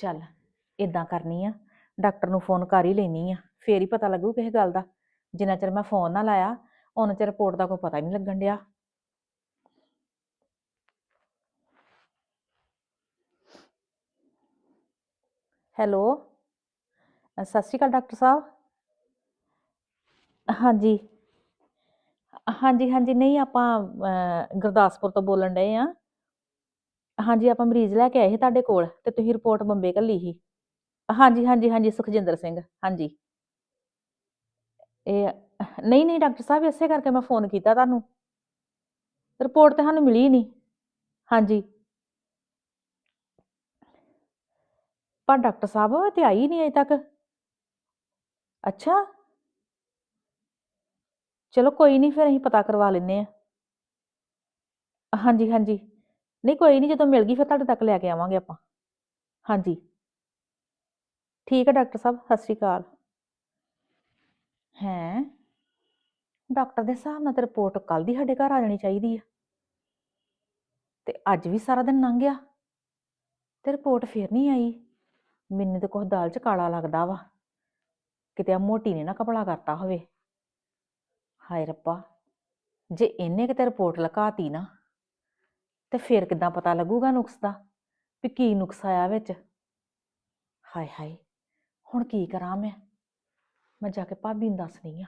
ਚੱਲ ਇਦਾਂ ਕਰਨੀ ਆ, ਡਾਕਟਰ ਨੂੰ ਫੋਨ ਕਰ ਹੀ ਲੈਣੀ ਆ, ਫੇਰ ਹੀ ਪਤਾ ਲੱਗੂ ਕਿਸੇ ਗੱਲ ਦਾ। ਜਿੰਨਾ ਚਿਰ ਮੈਂ ਫੋਨ ਨਾ ਲਾਇਆ ਉਹਨਾਂ ਚਿਰ ਰਿਪੋਰਟ ਦਾ ਕੋਈ ਪਤਾ ਹੀ ਨਹੀਂ ਲੱਗਣ ਡਿਆ। ਹੈਲੋ? ਸਤਿ ਸ਼੍ਰੀ ਅਕਾਲ ਡਾਕਟਰ ਸਾਹਿਬ। ਹਾਂਜੀ। ਹਾਂਜੀ ਹਾਂਜੀ, ਨਹੀਂ ਆਪਾਂ ਗੁਰਦਾਸਪੁਰ ਤੋਂ ਬੋਲਣ ਡਏ ਆ। ਹਾਂਜੀ, ਆਪਾਂ ਮਰੀਜ਼ ਲੈ ਕੇ ਆਏ ਸੀ ਤੁਹਾਡੇ ਕੋਲ ਤੇ ਤੁਸੀਂ ਰਿਪੋਰਟ ਬੰਬੇ ਘੱਲੀ ਸੀ। ਹਾਂਜੀ ਹਾਂਜੀ ਹਾਂਜੀ, ਸੁਖਜਿੰਦਰ ਸਿੰਘ, ਹਾਂਜੀ। ਇਹ ਨਹੀਂ ਨਹੀਂ, ਡਾਕਟਰ ਸਾਹਿਬ, ਇਸੇ ਕਰਕੇ ਮੈਂ ਫੋਨ ਕੀਤਾ ਤੁਹਾਨੂੰ। ਰਿਪੋਰਟ ਤੇ ਸਾਨੂੰ ਮਿਲੀ ਨਹੀਂ। ਹਾਂਜੀ। ਪਰ ਡਾਕਟਰ ਸਾਹਿਬ ਇਹ ਤੇ ਆਈ ਨਹੀਂ ਅਜੇ ਤੱਕ। ਅੱਛਾ। ਚਲੋ ਕੋਈ ਨਹੀਂ, ਫਿਰ ਅਸੀਂ ਪਤਾ ਕਰਵਾ ਲੈਨੇ ਆ ਹਾਂਜੀ ਹਾਂਜੀ। ਨਹੀਂ ਕੋਈ ਨਹੀਂ ਜਦੋਂ ਮਿਲ ਗਈ ਫਿਰ ਤੁਹਾਡੇ ਤੱਕ ਲੈ ਕੇ ਆਵਾਂਗੇ ਆਪਾਂ। ਹਾਂਜੀ। ਠੀਕ ਹੈ ਡਾਕਟਰ ਸਾਹਿਬ, ਸਤਿ ਸ਼੍ਰੀ ਅਕਾਲ। ਹੈਂ? ਡਾਕਟਰ ਦੇ ਹਿਸਾਬ ਨਾਲ ਤੇ ਰਿਪੋਰਟ ਕੱਲ ਦੀ ਸਾਡੇ ਘਰ ਆ ਜਾਣੀ ਚਾਹੀਦੀ ਆ। ਤੇ ਅੱਜ ਵੀ ਸਾਰਾ ਦਿਨ ਲੰਘ ਗਿਆ ਤੇ ਰਿਪੋਰਟ ਫੇਰ ਨਹੀਂ ਆਈ। ਮੈਨੂੰ ਤਾਂ ਕੁਛ ਦਾਲ ਚ ਕਾਲਾ ਲੱਗਦਾ ਵਾ। ਕਿਤੇ ਆ ਮੋਟੀ ਨੇ ਨਾ ਕਪੜਾ ਕਰਤਾ ਹੋਵੇ। ਹਾਏ ਰੱਬਾ, ਜੇ ਇਹਨੇ ਕਿਤੇ ਰਿਪੋਰਟ ਲਕਾਤੀ ਨਾ ਤੇ ਫਿਰ ਕਿੱਦਾਂ ਪਤਾ ਲੱਗੂਗਾ ਨੁਕਸ ਦਾ ਵੀ ਕੀ ਨੁਕਸ ਆਇਆ ਵਿੱਚ? ਹਾਏ ਹਾਏ ਹੁਣ ਕੀ ਕਰਾਂ ਮੈਂ? ਮੈਂ ਜਾ ਕੇ ਭਾਬੀ ਨੂੰ ਦੱਸਣੀ ਆ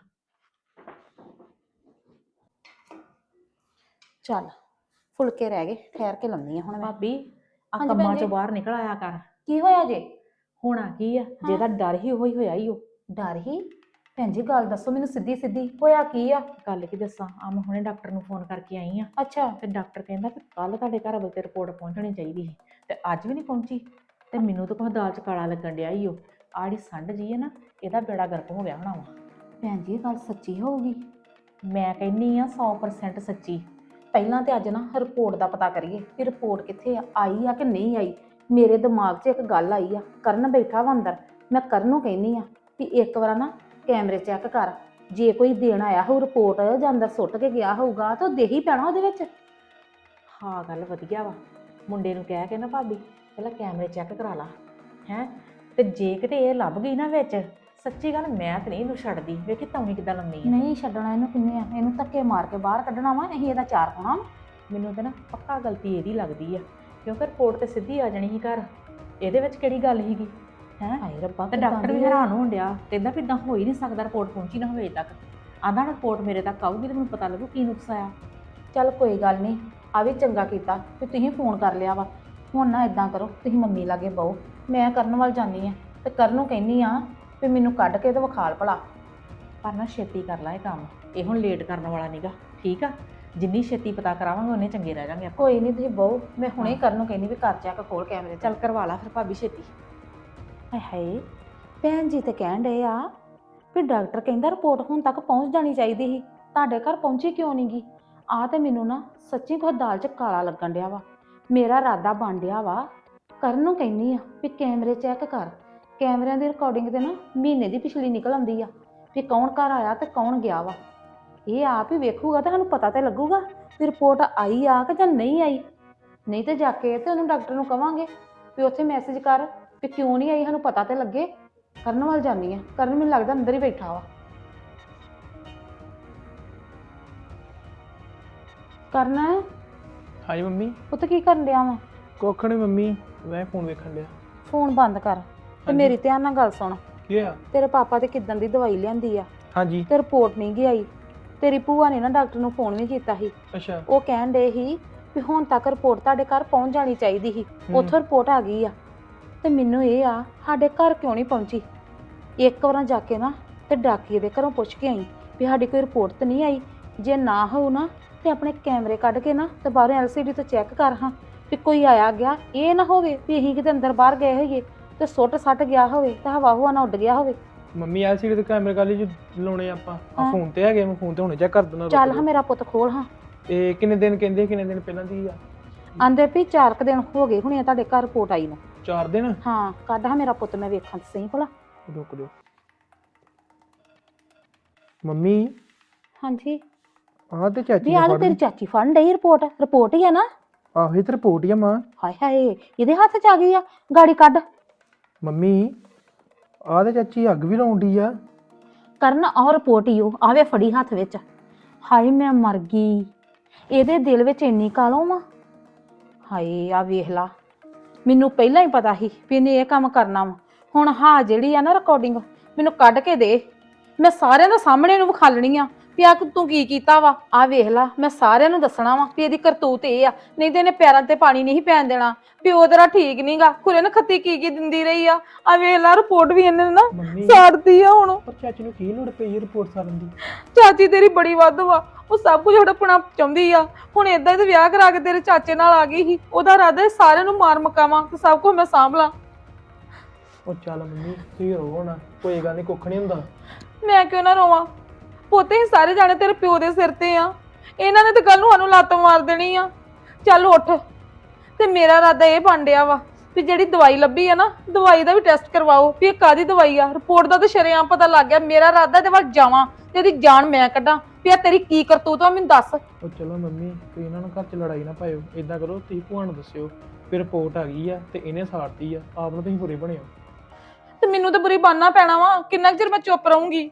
ਚੱਲ ਫੁਲਕੇ ਰਹਿ ਗਏ ਠਹਿਰ ਕੇ ਲੰਮੀ ਆ ਹੁਣ ਮੈਂ। ਭਾਬੀ ਆ ਹਾਂਜੀ ਕੰਮਾਂ ਭੈਣ ਚੋਂ। ਬਾਹਰ ਨਿਕਲ ਆਇਆ ਕਰ। ਕੀ ਹੋਇਆ ਜੇ? ਹੋਣਾ ਕੀ ਆ? ਜਿਹਦਾ ਡਰ ਹੀ ਹੋਈ ਹੋਇਆ ਹੀ ਉਹ। ਡਰ ਹੀ? ਭੈਣ ਜੀ ਗੱਲ ਦੱਸੋ ਮੈਨੂੰ ਸਿੱਧੀ ਸਿੱਧੀ ਹੋਇਆ ਕੀ ਆ? ਗੱਲ ਕੀ ਦੱਸਾਂ? ਆ ਮੈਂ ਹੁਣੇ ਡਾਕਟਰ ਨੂੰ ਫੋਨ ਕਰਕੇ ਆਈ ਆ। ਅੱਛਾ ਤੇ ਡਾਕਟਰ ਕਹਿੰਦਾ ਕਿ ਕੱਲ ਤੁਹਾਡੇ ਘਰ ਵੱਲ ਤੇ ਰਿਪੋਰਟ ਪਹੁੰਚਣੀ ਚਾਹੀਦੀ ਸੀ ਤੇ ਅੱਜ ਵੀ ਨਹੀਂ ਪਹੁੰਚੀ ਤੇ ਮੈਨੂੰ ਤਾਂ ਕੋਈ ਦਾਲ ਚ ਕਾਲਾ ਲੱਗਣ ਡਿਆ ਈ ਉਹ ਜਿਹੜੀ ਸੰਡ ਜੀ ਹੈ ਨਾ ਇਹਦਾ ਬੇੜਾ ਗਰਕ ਹੋ ਗਿਆ ਹੋਣਾ ਵਾ। ਭੈਣ ਜੀ ਇਹ ਗੱਲ ਸੱਚੀ ਹੋਊਗੀ? ਮੈਂ ਕਹਿੰਨੀ ਆ 100% ਸੱਚੀ। ਪਹਿਲਾਂ ਤੇ ਅੱਜ ਨਾ ਰਿਪੋਰਟ ਦਾ ਪਤਾ ਕਰੀਏ ਵੀ ਰਿਪੋਰਟ ਕਿੱਥੇ ਆ ਆਈ ਆ ਕਿ ਨਹੀਂ ਆਈ? ਮੇਰੇ ਦਿਮਾਗ 'ਚ ਇੱਕ ਗੱਲ ਆਈ ਆ ਕਰਨ ਬੈਠਾ ਵਾ ਅੰਦਰ ਮੈਂ ਕਰਨ ਨੂੰ ਕਹਿੰਨੀ ਆ ਵੀ ਇੱਕ ਵਾਰ ਨਾ ਕੈਮਰੇ ਚੈੱਕ ਕਰ। ਜੇ ਕੋਈ ਦੇਣ ਆਇਆ ਹੋਊ ਰਿਪੋਰਟ ਜਾਂ ਅੰਦਰ ਸੁੱਟ ਕੇ ਗਿਆ ਹੋਊਗਾ ਤਾਂ ਉਹ ਦੇ ਹੀ ਪੈਣਾ ਉਹਦੇ ਵਿੱਚ। ਹਾਂ ਗੱਲ ਵਧੀਆ ਵਾ। ਮੁੰਡੇ ਨੂੰ ਕਹਿ ਕੇ ਨਾ ਭਾਬੀ ਪਹਿਲਾਂ ਕੈਮਰੇ ਚੈੱਕ ਕਰਾ ਲਾ। ਹੈ? ਤੇ ਜੇ ਕਿਤੇ ਇਹ ਲੱਭ ਗਈ ਨਾ ਵਿੱਚ ਸੱਚੀ ਗੱਲ ਮੈਂ ਤੇ ਨਹੀਂ ਇਹਨੂੰ ਛੱਡਦੀ। ਵੇਖੀ ਤੌਣੀ ਕਿੱਦਾਂ ਲੰਮੀ ਆ। ਨਹੀਂ ਛੱਡਣਾ ਇਹਨੂੰ ਕਿੰਨੇ ਆ? ਇਹਨੂੰ ਧੱਕੇ ਮਾਰ ਕੇ ਬਾਹਰ ਕੱਢਣਾ ਵਾ ਅਸੀਂ ਇਹਦਾ ਚਾਰ ਪਾਉਣਾ। ਮੈਨੂੰ ਤਾਂ ਨਾ ਪੱਕਾ ਗਲਤੀ ਇਹਦੀ ਲੱਗਦੀ ਆ। ਕਿਉਂਕਿ ਰਿਪੋਰਟ ਤੇ ਸਿੱਧੀ ਆ ਜਾਣੀ ਸੀ ਘਰ। ਇਹਦੇ ਵਿੱਚ ਕਿਹੜੀ ਗੱਲ ਸੀਗੀ? ਹੈ। ਹਾਏ ਰੱਬਾ ਤੇ ਡਾਕਟਰ ਵੀ। ਹੈਰਾਨ ਹੋਣ ਡਿਆ ਕਹਿੰਦਾ ਵੀ ਇਦਾਂ ਹੋ ਹੀ ਨਹੀਂ ਸਕਦਾ ਰਿਪੋਰਟ ਪਹੁੰਚੀ ਨਾ ਹੋਵੇ ਅਜੇ ਤੱਕ। ਆਂਦਾ ਰਿਪੋਰਟ ਮੇਰੇ ਤੱਕ ਆਊਗੀ ਤੇ ਮੈਨੂੰ ਪਤਾ ਲੱਗੂ ਕੀ ਨੁਕਸ ਆਇਆ। ਚੱਲ ਕੋਈ ਗੱਲ ਨਹੀਂ ਆ ਵੀ ਚੰਗਾ ਕੀਤਾ ਕਿ ਤੁਸੀਂ ਫੋਨ ਕਰ ਲਿਆ ਵਾ। ਹੁਣ ਨਾ ਇਦਾਂ ਕਰੋ ਤੁਸੀਂ ਮੰਮੀ ਲਾਗੇ ਬਹੋ ਮੈਂ ਕਰਨ ਵੱਲ ਜਾਨੀ ਆ ਤੇ ਕਰਨ ਨੂੰ ਕਹਿੰਨੀ ਆ ਵੀ ਮੈਨੂੰ ਕੱਢ ਕੇ ਤੇ ਵਿਖਾਲ ਭਲਾ। ਪਰ ਨਾ ਛੇਤੀ ਕਰ ਲੈ ਇਹ ਕੰਮ ਇਹ ਹੁਣ ਲੇਟ ਕਰਨ ਵਾਲਾ ਨਹੀਂਗਾ ਠੀਕ ਆ? ਜਿੰਨੀ ਛੇਤੀ ਪਤਾ ਕਰਾਵਾਂਗੇ ਉਹਨੇ ਚੰਗੇ ਰਹਿ ਜਾਾਂਗੇ ਕੋਈ ਨਹੀਂ ਤੁਸੀਂ ਬਹੋ ਮੈਂ ਹੁਣੇ ਕਰਨ ਨੂੰ ਕਹਿੰਨੀ ਵੀ ਕਰ ਚੈੱਕ ਖੋਲ ਕੈਮਰੇ ਚੱਲ ਕਰਵਾ ਲਾ ਫਿਰ ਭਾਬੀ ਛੇਤੀ। ਹਾਏ ਹਾਏ, ਭੈਣ ਜੀ ਤੇ ਕਹਿਣ ਡਏ ਆ ਵੀ ਡਾਕਟਰ ਕਹਿੰਦਾ ਰਿਪੋਰਟ ਹੁਣ ਤੱਕ ਪਹੁੰਚ ਜਾਣੀ ਚਾਹੀਦੀ ਸੀ, ਤੁਹਾਡੇ ਘਰ ਪਹੁੰਚੀ ਕਿਉਂ ਨਹੀਂ ਗੀ ਆ ਤੇ ਮੈਨੂੰ ਨਾ ਸੱਚੀ ਕੋਈ ਦਾਲ 'ਚ ਕਾਲਾ ਲੱਗਣ ਡਿਆ ਵਾ, ਮੇਰਾ ਇਰਾਦਾ ਬਣ ਡਿਆ ਵਾ। ਕਰਨ ਨੂੰ ਕਹਿੰਨੀ ਆ ਵੀ ਕੈਮਰੇ ਚੈੱਕ ਕਰ, ਕੈਮਰਿਆਂ ਦੀ ਰਿਕਾਰਡਿੰਗ ਤੇ ਨਾ ਮਹੀਨੇ ਦੀ ਪਿਛਲੀ ਨਿਕਲ ਆਉਂਦੀ ਆ, ਵੀ ਕੌਣ ਘਰ ਆਇਆ ਤੇ ਕੌਣ ਗਿਆ ਵਾ। ਇਹ ਆਪ ਹੀ ਵੇਖੂਗਾ ਤਾਂ ਸਾਨੂੰ ਪਤਾ ਤੇ ਲੱਗੂਗਾ ਵੀ ਰਿਪੋਰਟ ਆਈ ਆ ਕਿ ਜਾਂ ਨਹੀਂ ਆਈ। ਨਹੀਂ ਤੇ ਜਾ ਕੇ ਤੇ ਉਹਨੂੰ ਡਾਕਟਰ ਨੂੰ ਕਵਾਂਗੇ ਵੀ ਉੱਥੇ ਮੈਸੇਜ ਕਰ ਵੀ ਕਿਉਂ ਨਹੀਂ ਆਈ ਸਾਨੂੰ ਪਤਾ ਤੇ ਲੱਗੇ। ਕਰਨ ਵੱਲ ਜਾਨੀ ਆ। ਕਰਨ ਮੈਨੂੰ ਲੱਗਦਾ ਅੰਦਰ ਹੀ ਬੈਠਾ ਵਾ। ਕਰਨ? ਹਾਂਜੀ ਮੰਮੀ। ਪੁੱਤ ਕੀ ਕਰਨ ਡਿਆ ਵਾ? ਕੁੱਖ ਨੀ ਮੰਮੀ ਮੈਂ ਫੋਨ ਵੇਖਣ ਲਿਆ ਫੋਨ ਬੰਦ ਕਰ। ਤੇ ਹਾਂਜੀ। ਮੇਰੀ ਧਿਆਨ ਨਾਲ ਗੱਲ ਸੁਣ। ਕੀ ਹੋਇਆ? ਤੇਰੇ ਪਾਪਾ ਤੇ ਕਿਦਾਂ ਦੀ ਦਵਾਈ ਲਿਆਂਦੀ ਆ? ਹਾਂਜੀ। ਤੇ ਰਿਪੋਰਟ ਨਹੀਂ ਗਈ ਆਈ। ਤੇਰੀ ਭੂਆ ਨੇ ਨਾ ਡਾਕਟਰ ਨੂੰ ਫੋਨ ਵੀ ਕੀਤਾ ਸੀ। ਅੱਛਾ। ਉਹ ਕਹਿਣ ਦੇ ਸੀ ਵੀ ਹੁਣ ਤੱਕ ਰਿਪੋਰਟ ਤੁਹਾਡੇ ਘਰ ਪਹੁੰਚ ਜਾਣੀ ਚਾਹੀਦੀ ਸੀ। ਹੂੰ। ਉੱਥੋਂ ਰਿਪੋਰਟ ਆ ਗਈ ਆ। ਤੇ ਮੈਨੂੰ ਇਹ ਆ ਸਾਡੇ ਘਰ ਕਿਉਂ ਨਹੀਂ ਪਹੁੰਚੀ? ਇੱਕ ਵਾਰਾਂ ਜਾ ਕੇ ਨਾ ਤੇ ਡਾਕੀਏ ਦੇ ਘਰੋਂ ਪੁੱਛ ਕੇ ਆਈ ਵੀ ਸਾਡੀ ਕੋਈ ਰਿਪੋਰਟ ਤਾਂ ਨਹੀਂ ਆਈ। ਜੇ ਨਾ ਹੋਊ ਨਾ ਤੇ ਆਪਣੇ ਕੈਮਰੇ ਕੱਢ ਕੇ ਨਾ ਤੇ ਬਾਹਰੋਂ ਐਲਸੀਡੀ ਤੋਂ ਚੈੱਕ ਕਰ ਹਾਂ ਵੀ ਕੋਈ ਆਇਆ ਗਿਆ। ਇਹ ਨਾ ਹੋਵੇ ਵੀ ਅਸੀਂ ਕਿਤੇ ਅੰਦਰ ਬਾਹਰ ਗਏ ਹੋਈਏ ਤੇ ਸੁੱਟ ਸੱਟ ਗਿਆ ਹੋਵੇ ਤੇ ਹਵਾ ਹੁਆ ਨਾ ਉੱਡ ਗਿਆ ਹੋਵੇ। ਮੰਮੀ ਆ ਸੀ ਤੇ ਕੈਮਰੇ ਕਾਲੀ ਚ ਲਾਉਣੇ ਆਪਾਂ। ਆ ਹਾਂ। ਫੋਨ ਤੇ ਹੈਗੇ ਮੈਂ ਫੋਨ ਤੇ ਹੁਣੇ ਚੈੱਕ ਕਰ ਦਿੰਦਾ ਚੱਲ ਹਾਂ ਮੇਰਾ ਪੁੱਤ ਖੋਲ ਹਾਂ। ਇਹ ਕਿੰਨੇ ਦਿਨ ਕਹਿੰਦੇ ਕਿੰਨੇ ਦਿਨ ਪਹਿਲਾਂ ਦੀ ਆ? ਆਂਦੇ ਵੀ ਚਾਰ ਕੁ ਦਿਨ ਹੋ ਗਏ ਹੁਣੇ ਆ ਤੁਹਾਡੇ ਘਰ ਰਿਪੋਰਟ ਆਈ ਨੂੰ। 4 ਦਿਨ? ਹਾਂ ਕੱਢ ਹਾਂ ਮੇਰਾ ਪੁੱਤ ਮੈਂ ਵੇਖਾਂ ਤੇ ਸਹੀ ਭਲਾ। ਰੁਕ ਦਿਓ ਮੰਮੀ ਹਾਂਜੀ। ਆਹ ਤੇ ਚਾਚੀ ਵੀ ਨੇ ਆਹ ਫੜ ਤੇਰੀ ਲਈ ਚਾਚੀ ਫੜਨ ਡਈ ਰਿਪੋਰਟ ਰਿਪੋਰਟ ਹੀ ਆ ਨਾ? ਆਹੋ ਇਹ ਤੇ ਰਿਪੋਰਟ ਹੀ ਆ ਮਾਂ। ਹਾਏ ਹਾਏ ਇਹਦੇ ਹੱਥ 'ਚ ਆ ਗਈ ਆ ਗਾੜੀ ਕੱਢ। ਮੰਮੀ ਆਹ ਤੇ ਚਾਚੀ ਅੱਗ ਵੀ ਲਾਉਂਦੀ ਆ। ਕਰਨ ਆਹ ਰਿਪੋਰਟ ਹੀ ਉਹ ਆਵੇ ਫੜੀ ਹੱਥ ਵਿੱਚ। ਹਾਏ ਮੈਂ ਮਰ ਗਈ। ਇਹਦੇ ਦਿਲ ਵਿੱਚ ਇੰਨੀ ਕਾਲੋਂ ਵਾ? ਹਾਏ ਆ ਵੇਖ ਲਾ। ਮੈਨੂੰ ਪਹਿਲਾਂ ਹੀ ਪਤਾ ਸੀ ਵੀ ਇਹਨੇ ਇਹ ਕੰਮ ਕਰਨਾ ਵਾ। ਹੁਣ ਹਾਂ ਜਿਹੜੀ ਆ ਨਾ ਰਿਕਾਰਡਿੰਗ ਮੈਨੂੰ ਕੱਢ ਕੇ ਦੇ। ਮੈਂ ਸਾਰਿਆਂ ਦੇ ਸਾਹਮਣੇ ਨੂੰ ਵਿਖਾਲਣੀ ਆ ਵੀ ਆ ਤੂੰ ਕੀ ਕੀਤਾ ਵਾ? ਆ ਵੇਖ ਲਾ ਮੈਂ ਸਾਰਿਆਂ ਨੂੰ ਦੱਸਣਾ ਵਾ ਵੀ ਇਹਦੀ ਕਰਤੂਤ ਇਹ ਆ। ਨਹੀਂ ਤੇ ਇਹਨੇ ਪੈਰਾਂ ਤੇ ਪਾਣੀ ਨਹੀਂ ਪੈਣ ਦੇਣਾ। ਪਿਓ ਤੇਰਾ ਠੀਕ ਨਹੀਂਗਾ ਖੁਰੇ ਨਾ ਖੱਤੀ ਕੀ ਕੀ ਦਿੰਦੀ ਰਹੀ ਆ? ਆ ਵੇਖ ਲਾ ਰਿਪੋਰਟ ਵੀ ਇਹਨੇ ਨਾ ਮੰਮੀ। ਸਾੜਦੀ ਆ ਹੁਣ। ਪਰ ਚਾਚੀ ਨੂੰ ਕੀ ਲੋੜ ਪਈ ਰਿਪੋਰਟ ਸਾਰਨ ਦੀ? ਚਾਚੀ ਤੇਰੀ ਬੜੀ ਵੱਧ ਵਾ। ਉਹ ਸਭ ਕੁਝ ਹੜਪਣਾ ਚਾਹੁੰਦੀ ਆ। ਹੁਣ ਇਦਾਂ ਤੇ ਵਿਆਹ ਕਰਾ ਕੇ ਤੇਰੇ ਚਾਚੇ ਨਾਲ ਆ ਗਈ ਸੀ। ਉਹਦਾ ਇਰਾਦਾ ਸਾਰਿਆਂ ਨੂੰ ਮਾਰ ਮਕਾਵਾਂ ਤੇ ਸਭ ਕੁਝ ਮੈਂ ਸਾਂਭ ਲਾਂ ਉਹ ਚੱਲ ਮੰਮੀ ਤੁਸੀਂ ਰੋ ਨਾ ਕੋਈ ਗੱਲ ਨਹੀਂ ਕੁੱਖ ਨਹੀਂ ਹੁੰਦਾ। ਮੈਂ ਕਿਉਂ ਨਾ ਰੋਵਾਂ? ਪੋਤੇ ਹੀ ਸਾਰੇ ਜਾਣੇ ਤੇਰੇ ਪਿਓ ਦੇ ਸਿਰ ਤੇ ਆ। ਇਹਨਾਂ ਨੇ ਤਾਂ ਕੱਲ ਨੂੰ ਸਾਨੂੰ ਲੱਤ ਮਾਰ ਦੇਣੀ ਆ। ਚੱਲ ਉੱਠ। ਤੇ ਮੇਰਾ ਇਰਾਦਾ ਇਹ ਬਣ ਡਿਆ ਵਾ ਵੀ ਜਿਹੜੀ ਦਵਾਈ ਲੱਭੀ ਆ ਨਾ ਦਵਾਈ ਦਾ ਵੀ ਟੈਸਟ ਕਰਵਾਓ। ਵੀ ਇਹ ਕਾਦੀ ਦਵਾਈ ਆ? ਰਿਪੋਰਟ ਦਾ ਤਾਂ ਸ਼ਰੇਆਮ ਪਤਾ ਲੱਗ ਗਿਆ। ਮੇਰਾ ਇਰਾਦਾ ਇਹਦੇ ਵੱਲ ਜਾਵਾਂ। ਤੇ ਇਹਦੀ ਜਾਨ ਮੈਂ ਕੱਢਾਂ ਵੀ ਤੇਰੀ ਕੀ ਕਰਤੂਤ ਆ ਮੈਨੂੰ ਦੱਸ। ਉਹ ਚਲੋ ਮੰਮੀ ਤੁਸੀਂ ਇਹਨਾਂ ਨੂੰ ਘਰ 'ਚ ਲੜਾਈ ਨਾ ਪਾਇਓ। ਇਦਾਂ ਕਰੋ ਤੁਸੀਂ ਭੂਆ ਨੂੰ ਦੱਸਿਓ ਵੀ ਰਿਪੋਰਟ ਆ ਗਈ ਆ ਤੇ ਇਹਨੇ ਸਾੜਤੀ ਆ। ਆਪ ਨੂੰ ਤੁਸੀਂ ਬੁਰੇ ਬਣਿਓ ਤੇ ਮੈਨੂੰ ਤਾਂ ਬੁਰੀ ਬਾਨਾ ਪੈਣਾ ਵਾ। ਕਿੰਨਾ ਕੁ ਚਿਰ ਮੈਂ ਚੁੱਪ ਰਹੂੰਗੀ?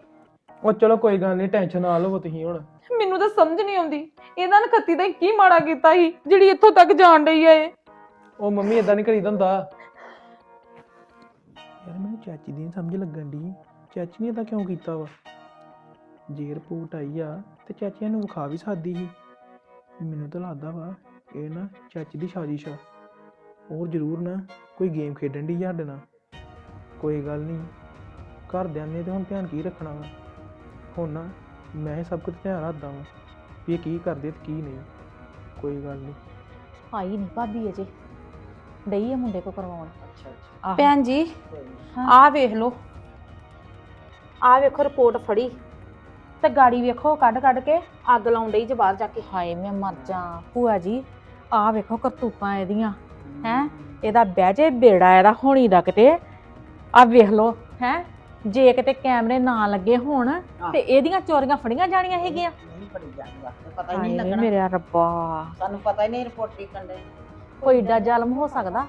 ਉਹ ਚਲੋ ਕੋਈ ਗੱਲ ਨਹੀਂ ਟੈਨਸ਼ਨ ਨਾ ਲਵੋ ਤੁਸੀਂ ਹੁਣ। ਮੈਨੂੰ ਤਾਂ ਸਮਝ ਨਹੀਂ ਆਉਂਦੀ। ਇਹਨਾਂ ਨੇ ਖੱਤੀ ਦਾ ਕੀ ਮਾੜਾ ਕੀਤਾ ਸੀ ਜਿਹੜੀ ਇੱਥੋਂ ਤੱਕ ਜਾਣ ਡਈ ਆ ਇਹ। ਉਹ ਮੰਮੀ ਇਦਾਂ ਨਹੀਂ ਕਰੀਦਾ ਹੁੰਦਾ। ਯਾਰ ਮੈਨੂੰ ਚਾਚੀ ਦੀ ਨੀ ਸਮਝ ਲੱਗਣ ਦੀ ਚਾਚੀ ਨੇ ਤਾਂ ਕਿਉਂ ਕੀਤਾ ਵਾ? ਜੇ ਰਿਪੋਰਟ ਆਈ ਆ ਤੇ ਚਾਚੀ ਨੂੰ ਵਿਖਾ ਵੀ ਸਕਦੀ ਸੀ। ਮੈਨੂੰ ਤਾਂ ਲੱਗਦਾ ਵਾ ਇਹ ਨਾ ਚਾਚੀ ਦੀ ਸਾਜ਼ਿਸ਼ ਆ। ਹੋਰ ਜ਼ਰੂਰ ਨਾ ਕੋਈ ਗੇਮ ਖੇਡਣ ਦੀ ਸਾਡੇ ਨਾਲ। ਕੋਈ ਗੱਲ ਨਹੀਂ ਘਰਦਿਆਂ ਨੇ ਤੇ ਹੁਣ ਧਿਆਨ ਕੀ ਰੱਖਣਾ ਵਾ। ਹੁਣ ਨਾ ਮੈਂ ਇਹ ਸਭ ਕੁਝ ਧਿਆਨ ਰੱਖਦਾ ਵਾਂ ਵੀ ਇਹ ਕੀ ਕਰਦੇ ਤੇ ਕੀ ਨਹੀਂ। ਕੋਈ ਗੱਲ ਨਹੀਂ। ਆਈ ਨਹੀਂ ਭਾਬੀ ਅਜੇ। ਡਈ ਆ ਮੁੰਡੇ ਕੋ ਕਰਵਾਉਣ। ਆਹੋ। ਭੈਣ ਜੀ। ਆਹ ਵੇਖ ਲਓ। ਆਹ ਵੇਖੋ ਰਿਪੋਰਟ ਫੜੀ। ਤੇ ਗਾੜੀ ਵੇਖੋ ਕੱਢ ਕੱਢ ਕੇ ਅੱਗ ਲਾਉਣ ਡਈ ਜੇ ਬਾਹਰ ਜਾ ਕੇ। ਹਾਏ ਮੈਂ ਮਰ ਜਾ। ਭੂਆ ਜੀ ਆ ਵੇਖੋ ਕਰਤੂਤਾਂ ਇਹਦੀਆਂ। ਹੈ? ਇਹਦਾ ਬਹਿ ਜੇ ਬੇੜਾ ਇਹਦਾ ਹੋਣੀ ਦਾ ਕਿਤੇ। ਆ ਵੇਖ ਲੋ ਹੈ? ਜੇ ਕਿਤੇ ਕੈਮਰੇ ਨਾ ਲੱਗੇ ਹੋਣ ਤੇ ਇਹਦੀਆਂ ਚੋਰੀਆਂ ਫੜੀਆਂ ਜਾਣੀਆਂ ਹੈਗੀਆਂ। ਨਹੀਂ ਪੜੀ ਜਾਂਦੀ ਵਾਸਤੇ ਪਤਾ ਹੀ ਨਹੀਂ ਹਾਏ ਵੇ ਲੱਗਣਾ। ਮੇਰਾ ਰੱਬਾ। ਸਾਨੂੰ ਪਤਾ ਹੀ ਨਹੀਂ ਰਿਪੋਰਟ ਕੀ ਕੰਡੇ ਕੋਈ ਏਡਾ ਜ਼ਾਲਮ ਹੋ ਸਕਦਾ?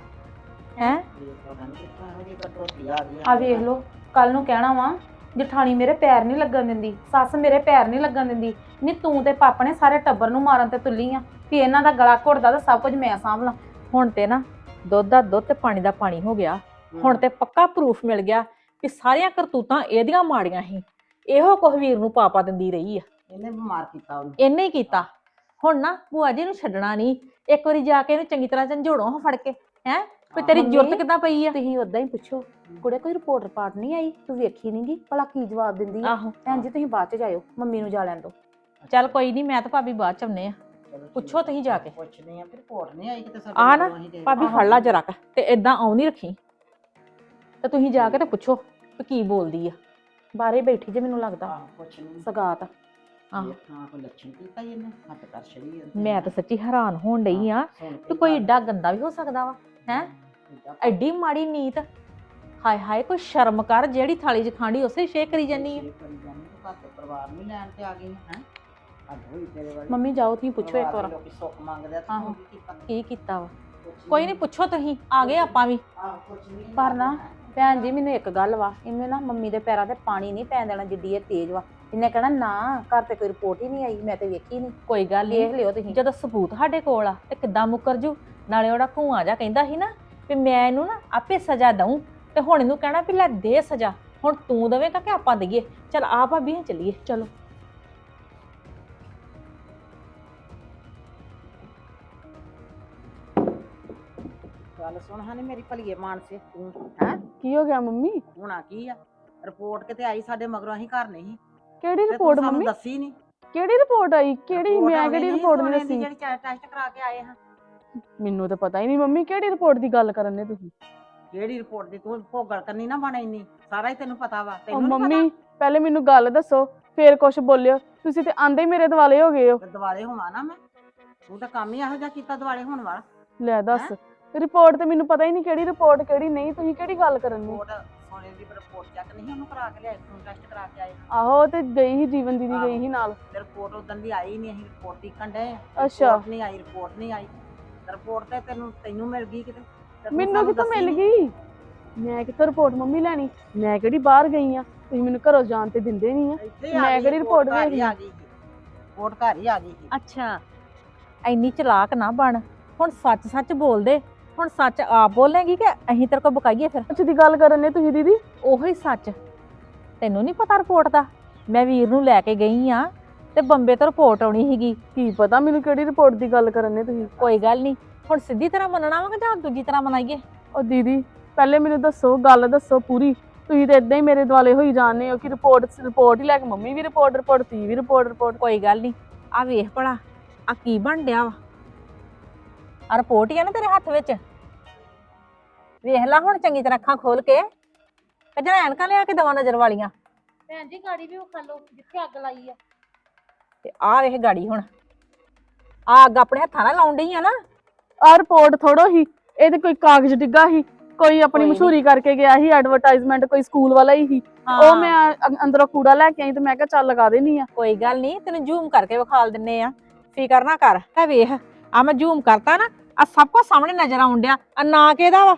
ਹੈ? ਆ ਵੇਖ ਲਓ ਕੱਲ ਨੂੰ ਕਹਿਣਾ ਵਾ ਜਠਾਣੀ ਮੇਰੇ ਪੈਰ ਨਹੀਂ ਲੱਗਣ ਦਿੰਦੀ ਸੱਸ ਮੇਰੇ ਪੈਰ ਨਹੀਂ ਲੱਗਣ ਦਿੰਦੀ। ਨਹੀਂ ਤੂੰ ਤੇ ਪਾਪਾ ਨੇ ਸਾਰੇ ਟੱਬਰ ਨੂੰ ਮਾਰਨ ਤੇ ਤੁੱਲੀ ਆ ਵੀ ਇਹਨਾਂ ਦਾ ਗਲਾ ਘੁੱਟਦਾ ਤਾਂ ਸਭ ਕੁਝ ਮੈਂ ਸਾਂਭ ਲਾਂ ਹੁਣ ਤੇ ਨਾ ਦੁੱਧ ਦਾ ਦੁੱਧ ਤੇ ਪਾਣੀ ਦਾ ਪਾਣੀ ਹੋ ਗਿਆ। ਹੁਣ ਤੇ ਪੱਕਾ ਪ੍ਰੂਫ ਮਿਲ ਗਿਆ ਕਿ ਸਾਰੀਆਂ ਕਰਤੂਤਾਂ ਇਹਦੀਆਂ ਮਾੜੀਆਂ ਸੀ। ਇਹੋ ਕੁਝ ਵੀਰ ਨੂੰ ਪਾਪਾ ਦਿੰਦੀ ਰਹੀ ਆ। ਇਹਨੇ ਬਿਮਾਰ ਕੀਤਾ ਉਹਨੂੰ। ਇਹਨੇ ਹੀ ਕੀਤਾ। ਹੁਣ ਨਾ ਭੂਆ ਜੀ ਨੂੰ ਛੱਡਣਾ ਨਹੀਂ। ਇੱਕ ਵਾਰੀ ਜਾ ਕੇ ਇਹਨੂੰ ਚੰਗੀ ਤਰ੍ਹਾਂ ਝੰਜੋੜੋ ਹਾਂ ਫੜ ਕੇ ਹੈ? ਵੀ ਤੇਰੀ ਮੰਮੀ, ਜ਼ਰੂਰਤ ਕਿੱਦਾਂ ਪਈ ਆ? ਤੁਸੀਂ ਉਦਾਂ ਹੀ ਪੁੱਛੋ। ਕੁੜੇ ਕੋਈ ਰਿਪੋਰਟ ਰਿਪਾਰਟ ਨਹੀਂ ਆਈ? ਤੂੰ ਵੇਖੀ ਨਹੀਂਗੀ ਭਲਾ ਕੀ ਜਵਾਬ ਦਿੰਦੀ ਆ? ਆਹੋ। ਭੈਣ ਜੀ ਤੁਸੀਂ ਬਾਅਦ ਚ ਜਾਇਓ। ਮੰਮੀ ਨੂੰ ਜਾ ਲੈਣ ਦਿਓ ਚੱਲ ਕੋਈ ਨਹੀਂ ਮੈਂ ਤਾਂ ਭਾਬੀ ਬਾਅਦ ਚ ਆਉਨੇ ਆ। ਚਲੋ ਪੁੱਛੋ। ਤੁਸੀਂ ਜਾ ਕੇ। ਪੁੱਛਦੇ ਆ ਫਿਰ ਰਿਪੋਰਟ ਨਹੀਂ ਆਈ ਕਿਤੇ ਸਾਡੇ ਆ ਨਾ, ਕੋਲੋਂ ਅਸੀਂ ਦੇ- ਭਾਬੀ ਫੜ ਲਾ ਜਰਾ ਕ ਤੇ ਇਦਾਂ ਆਉਂ ਨਹੀਂ ਰੱਖੀ। ਤੇ ਤੁਸੀਂ ਜਾ ਕੇ ਤੇ ਪੁੱਛੋ ਵੀ ਕੀ ਬੋਲਦੀ ਆ। ਬਾਹਰੇ ਬੈਠੀ ਜੇ ਮੈਨੂੰ ਲੱਗਦਾ। ਆਹੋ ਪੁੱਛਣੀ ਸਗਾਤ। ਆਹੋ। ਹਾਂ ਕੋਈ ਲੱਛਣ ਕੀਤਾ ਹੀ ਇਹਨੇ? ਹੱਥ ਕਰ ਛੜੀ ਇਹਨੇ। ਮੈਂ ਤਾਂ ਸੱਚੀ ਹੈਰਾਨ ਹੋਣ ਡਈ ਆ ਕੇ ਕੋਈ ਏਡਾ ਗੰਦਾ ਵੀ ਹੋ ਸਕਦਾ ਵਾ ਹੈਂ? ਐਡੀ ਮਾੜੀ ਨੀਤ ਹਾਏ ਹਾਏ ਕੋਈ ਸ਼ਰਮ ਕਰ ਜਿਹੜੀ ਥਾਲੀ 'ਚ ਖਾਂਡੀ ਉਸੇ ਸ਼ੇਕ ਕਰੀ ਜਾਨੀ ਆ। ਕਰੀ ਜਾਂਦੀ ਤੂੰ ਘਰ ਤੋਂ ਪਰਿਵਾਰ ਨੂੰ ਲੈਣ ਤੇ ਆ ਗਈ ਹੈ? ਅੱਧ ਹੋਈ ਤੇਰੇ ਵਾਲੀ। ਮੰਮੀ ਜਾਓ ਤੁਸੀਂ ਪੁੱਛੋ ਇੱਕ ਵਾਰ। ਦੇ ਲੋਕੀ ਸੁੱਖ ਮੰਗਦੇ ਆ ਆਹੋ। ਤੂੰ ਕੀ ਕੀਤਾ? ਕੀ ਕੀਤਾ ਵਾ? ਕੁਛ ਕੋਈ ਨਹੀਂ ਪੁੱਛੋ ਤੁਸੀਂ ਆ ਗਏ ਆਪਾਂ ਵੀ। ਆਹੋ ਕੁਛ ਨਹੀਂ ਪਰ ਨਾ ਭੈਣ ਜੀ ਮੈਨੂੰ ਇੱਕ ਗੱਲ ਵਾ ਇਹਨੇ ਨਾ ਮੰਮੀ ਦੇ ਪੈਰਾਂ ਤੇ ਪਾਣੀ ਨਹੀਂ ਪੈਣ ਦੇਣਾ ਜਿੱਡੀ ਇਹ ਤੇਜ਼ ਵਾ। ਇਹਨੇ ਕਹਿਣਾ ਨਾ ਘਰ ਤੇ ਕੋਈ ਰਿਪੋਰਟ ਹੀ ਨਹੀਂ ਆਈ ਮੈਂ ਤੇ ਵੇਖੀ ਨਹੀਂ ਕੋਈ ਗੱਲ ਨਹੀਂ ਲਿਓ ਤੁਸੀਂ। ਜਦੋਂ ਸਬੂਤ ਸਾਡੇ ਕੋਲ ਆ ਤੇ ਕਿੱਦਾਂ ਮੁੱਕਰ ਜੂ? ਨਾਲੇ ਉਹਦਾ ਘੂਆ ਜਾ ਕਹਿੰਦਾ ਸੀ ਨਾ ਵੀ ਮੈਂ ਇਹਨੂੰ ਨਾ ਆਪੇ ਸਜ਼ਾ ਦਊਂ ਤੇ ਹੁਣ ਇਹਨੂੰ ਕਹਿਣਾ ਵੀ ਲੈ ਦੇ ਸਜ਼ਾ ਹੁਣ ਤੂੰ ਦੇਵੇਂਗਾ ਕਿ ਆਪਾਂ ਦਈਏ। ਚਲ ਆ ਭਾਬੀ ਹਾਂ ਚੱਲੀਏ। ਚਲੋ। ਗੱਲ ਸੁਣ ਹਾਂ ਮੇਰੀ ਭਲੀਏ ਮਾਨਸੇ ਤੂੰ ਹੈ? ਕੀ ਹੋ ਗਿਆ ਮੰਮੀ? ਹੋਣਾ ਕੀ ਆ? ਰਿਪੋਰਟ ਕਿਤੇ ਆਈ ਸਾਡੇ ਮਗਰੋਂ ਅਸੀਂ ਘਰ ਨਹੀਂ। ਕਿਹੜੀ ਤੇ ਤੂੰ ਰਿਪੋਰਟ ਸਾਨੂੰ ਮੰਮੀ? ਦੱਸੀ ਨਹੀਂ। ਕਿਹੜੀ ਰਿਪੋਰਟ ਆਈ? ਕਿਹੜੀ ਮੈਂ ਕਿਹੜੀ ਰਿਪੋਰਟ ਨਹੀਂ ਦੱਸੀ? ਜਿਹੜੀ ਟੈਸਟ ਕਰਾ ਕੇ ਆਏ ਹਾਂ। ਮੈਨੂੰ ਤਾਂ ਪਤਾ ਹੀ ਨਹੀਂ ਮੰਮੀ ਕਿਹੜੀ ਰਿਪੋਰਟ ਦੀ ਗੱਲ ਕਰਨ ਨੇ ਤੁਸੀਂ? ਕਿਹੜੀ ਰਿਪੋਰਟ ਦੀ ਤੂੰ ਭੋਗਲ ਕਰਨੀ ਨਾ ਬਣ ਇੰਨੀ ਸਾਰਾ ਹੀ ਤੈਨੂੰ ਪਤਾ ਵਾ ਉਹ ਤੈਨੂੰ ਨੀ ਮੰਮੀ ਪਹਿਲੇ ਮੈਨੂੰ ਗੱਲ ਦੱਸੋ ਫੇਰ ਕੁਝ ਬੋਲਿਓ। ਤੁਸੀਂ ਤੇ ਆਂਦੇ ਹੀ ਮੇਰੇ ਦਿਵਾਲੇ ਹੋ ਗਏ ਹੋ। ਪਤਾ ਦਿਵਾਲੇ ਹੋਵਾਂ ਨਾ ਮੈਂ? ਤੂੰ ਤਾਂ ਕੰਮ ਹੀ ਇਹੋ ਜਿਹਾ ਕੀਤਾ ਦਿਵਾਲੇ ਹੋਣ ਵਾਲਾ। ਲੈ ਦੱਸ ਰਿਪੋਰਟ ਤੇ ਮੈਨੂੰ ਪਤਾ ਹੀ ਨਹੀਂ ਕਿਹੜੀ ਰਿਪੋਰਟ ਕਿਹੜੀ ਨਹੀਂ ਤੁਸੀਂ ਕਿਹੜੀ ਗੱਲ ਕਰਨ ਨੇ ਰਿਪੋਰਟ ਸੋਨੇ ਦੀ ਰਿਪੋਰਟ ਚੈੱਕ ਨਹੀਂ ਉਹਨੂੰ ਕਰਾ ਕੇ ਲਿਆਏ ਖੂਨ ਟੈਸਟ ਕਰਾ ਕੇ ਆਏ। ਆਹੋ ਉਹ ਤੇ ਗਈ ਹੀ ਜੀਵਨ ਦੀਦੀ ਗਈ ਹੀ ਨਾਲ। ਤੇ ਰਿਪੋਰਟ ਉਦੋਂ ਦੀ ਆਈ ਨਹੀਂ ਅਸੀਂ ਰਿਪੋਰਟ ਟਿਕਣ ਡਏ ਅੱਛਾ। ਰਿਪੋਰਟ ਨਹੀਂ ਆਈ ਰਿਪੋਰਟ ਨਹੀਂ ਆਈ। ਰਿਪੋਰਟ ਤੇ ਤੈਨੂੰ ਤੈਨੂੰ ਮਿਲ ਗਈ ਕਿਤੇ? ਤੇ ਤੂੰ ਮੈਨੂੰ ਸਾਨੂੰ ਦੱਸੀ ਮਿਲ। ਗਈ? ਮੈਂ ਕਿੱਥੋਂ ਰਿਪੋਰਟ ਮੰਮੀ ਲੈਣੀ? ਮੈਂ ਕਿਹੜੀ ਬਾਹਰ ਗਈ ਆ? ਤੁਸੀਂ ਮੈਨੂੰ ਘਰੋਂ ਜਾਣ ਤੇ ਦਿੰਦੇ ਨਹੀਂ ਆ। ਇੱਥੇ ਮੈਂ ਗਈ ਕਿਹੜੀ ਰਿਪੋਰਟ ਘਰ ਹੀ ਆ ਗਈ ਸੀ। ਰਿਪੋਰਟ ਘਰ ਹੀ ਆ ਗਈ ਸੀ। ਅੱਛਾ। ਐਨੀ ਚਲਾਕ ਨਾ ਬਣ। ਹੁਣ ਸੱਚ ਸੱਚ ਬੋਲ ਦੇ। ਹੁਣ ਸੱਚ ਆਪ ਬੋਲੇਗੀ ਕਿ ਅਸੀਂ ਤੇਰੇ ਕੋਲ ਬਕਾਈਏ ਫਿਰ? ਸੱਚ ਦੀ ਗੱਲ ਕਰਨ ਨੇ ਤੁਸੀਂ ਦੀਦੀ? ਉਹੀ ਸੱਚ। ਤੈਨੂੰ ਨਹੀਂ ਪਤਾ ਰਿਪੋਰਟ ਦਾ? ਮੈਂ ਵੀਰ ਨੂੰ ਲੈ ਕੇ ਗਈ ਆ। ਤੇ ਬੰਬੇ ਤੋਂ ਰਿਪੋਰਟ ਆਉਣੀ ਸੀਗੀ। ਕੀ ਪਤਾ ਮੈਨੂੰ ਕਿਹੜੀ ਰਿਪੋਰਟ ਦੀ ਗੱਲ ਕਰਨ ਨੇ ਤੁਸੀਂ? ਕੋਈ ਗੱਲ ਨਹੀਂ ਹੁਣ ਸਿੱਧੀ ਤਰ੍ਹਾਂ ਮੰਨਣਾ ਵਾ ਕਿ ਜਾਂ ਦੂਜੀ ਤਰ੍ਹਾਂ ਮਨਾਈਏ? ਉਹ ਦੀਦੀ ਪਹਿਲੇ ਮੈਨੂੰ ਦੱਸੋ ਗੱਲ ਦੱਸੋ ਪੂਰੀ। ਤੁਸੀਂ ਤੇ ਇਦਾਂ ਹੀ ਮੇਰੇ ਦੁਆਲੇ ਹੋਈ ਜਾਂਦੇ ਹੋ ਕਿ ਰਿਪੋਰਟ ਰਿਪੋਰਟ ਹੀ ਲੈ ਕੇ ਮੰਮੀ ਵੀ ਰਿਪੋਰਟ ਰਿਪੋਰਟ ਤੀ ਵੀ ਰਿਪੋਰਟ ਰਿਪੋਰਟ ਕੋਈ ਗੱਲ ਨਹੀਂ ਆ ਵੇਖ ਭਲਾ ਆ ਕੀ ਬਣ ਡਿਆ ਵਾ? ਆ ਰਿਪੋਰਟ ਹੀ ਆ ਨਾ ਤੇਰੇ ਹੱਥ ਵਿੱਚ। ਵੇਖ ਲੈ ਹੁਣ ਚੰਗੀ ਤਰ੍ਹਾਂ ਅੱਖਾਂ ਖੋਲ ਕੇ ਕਜਾ ਐਨਕਾਂ ਲਿਆ ਕੇ ਦਵਾ ਨਜ਼ਰ ਵਾਲੀਆਂ। ਭੈਣ ਜੀ ਗਾੜੀ ਵੀ ਵਿਖਾ ਲਓ ਜਿੱਥੇ ਅੱਗ ਲਾਈ ਆ। ਤੇ ਆ ਵੇਖ ਗਾੜੀ ਹੁਣ। ਆ ਅੱਗ ਆਪਣੇ ਹੱਥਾਂ ਨਾਲ ਲਾਉਣ ਡਈ ਆ ਨਾ। ਆ ਰਿਪੋਰਟ ਥੋੜੋ ਹੀ। ਇਹ ਤੇ ਕੋਈ ਕਾਗਜ਼ ਡਿੱਗਾ ਸੀ ਕੋਈ ਆਪਣੀ। ਮਸ਼ਹੂਰੀ ਕਰਕੇ ਗਿਆ ਸੀ ਐਡਵਰਟਾਈਜ਼ਮੈਂਟ ਕੋਈ ਸਕੂਲ ਵਾਲਾ ਹੀ। ਸੀ ਉਹ ਹਾਂ, ਮੈਂ ਅੰ- ਅੰਦਰੋਂ ਕੂੜਾ ਲੈ ਕੇ ਆਈ ਤੇ ਮੈਂ ਕਿਹਾ ਚੱਲ ਲਗਾ ਦੇਣੀ ਆ। ਕੋਈ ਗੱਲ ਨਹੀਂ ਤੈਨੂੰ ਜ਼ੂਮ ਕਰਕੇ ਵਿਖਾਲ ਦਿੰਨੇ ਆ। ਫਿਕਰ ਨਾ ਕਰ। ਆ ਵੇਖ ਆ ਮੈਂ ਜ਼ੂਮ ਕਰਤਾ ਨਾ ਆ ਸਭ ਕੁਝ ਸਾਹਮਣੇ ਨਜ਼ਰ ਆਉਣ ਡਿਆ। ਆ ਨਾਂ ਕਿਹਦਾ ਵਾ?